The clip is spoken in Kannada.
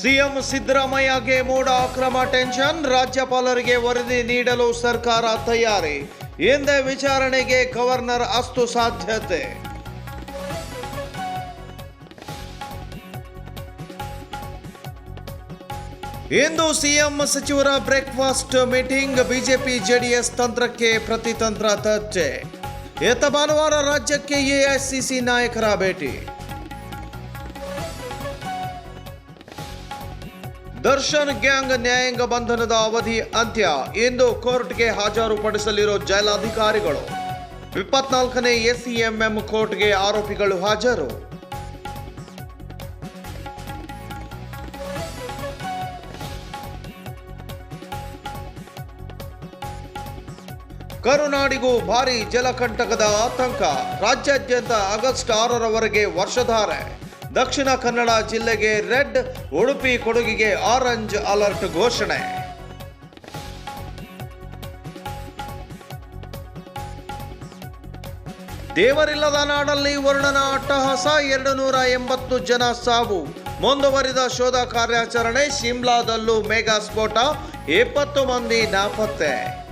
ಸಿಎಂ ಸಿದ್ದರಾಮಯ್ಯಗೆ ಮೋಡ ಅಕ್ರಮ ಟೆನ್ಷನ್, ರಾಜ್ಯಪಾಲರಿಗೆ ವರದಿ ನೀಡಲು ಸರ್ಕಾರ ತಯಾರಿ, ಎಂದೇ ವಿಚಾರಣೆಗೆ ಗವರ್ನರ್ ಅಸ್ತು ಸಾಧ್ಯತೆ. ಇಂದು ಸಿಎಂ ಸಚಿವರ ಬ್ರೇಕ್ಫಾಸ್ಟ್ ಮೀಟಿಂಗ್, ಬಿಜೆಪಿ ಜೆಡಿಎಸ್ ತಂತ್ರಕ್ಕೆ ಪ್ರತಿತಂತ್ರ ಚರ್ಚೆ ಎತ್ತ ಭಾನುವಾರ ರಾಜ್ಯಕ್ಕೆ ಎಐಸಿಸಿ ನಾಯಕರ ಭೇಟಿ. ದರ್ಶನ್ ಗ್ಯಾಂಗ್ ನ್ಯಾಯಾಂಗ ಬಂಧನದ ಅವಧಿ ಅಂತ್ಯ. ಇಂದು ಕೋರ್ಟ್ಗೆ ಹಾಜರುಪಡಿಸಲಿರೋ ಜೈಲಾಧಿಕಾರಿಗಳು. ಇಪ್ಪತ್ನಾಲ್ಕನೇ ಎಸಿಎಂಎಂ ಕೋರ್ಟ್ಗೆ ಆರೋಪಿಗಳು ಹಾಜರು. ಕರುನಾಡಿಗೂ ಭಾರಿ ಜಲಕಂಟಕದ ಆತಂಕ. ರಾಜ್ಯಾದ್ಯಂತ ಆಗಸ್ಟ್ ಆರರವರೆಗೆ ವರ್ಷಧಾರೆ. ದಕ್ಷಿಣ ಕನ್ನಡ ಜಿಲ್ಲೆಗೆ ರೆಡ್, ಉಡುಪಿ ಕೊಡಗಿಗೆ ಆರೆಂಜ್ ಅಲರ್ಟ್ ಘೋಷಣೆ. ದೇವರಿಲ್ಲದ ನಾಡಲ್ಲಿ ವರ್ಣನ ಅಟ್ಟಹಾಸ ಎರಡು ನೂರ ಎಂಬತ್ತು ಜನ ಸಾವು. ಮುಂದುವರಿದ ಶೋಧ ಕಾರ್ಯಾಚರಣೆ, ಶಿಮ್ಲಾದಲ್ಲೂ ಮೆಗಾ ಸ್ಫೋಟ ಇಪ್ಪತ್ತು ಮಂದಿ ನಾಪತ್ತೆ.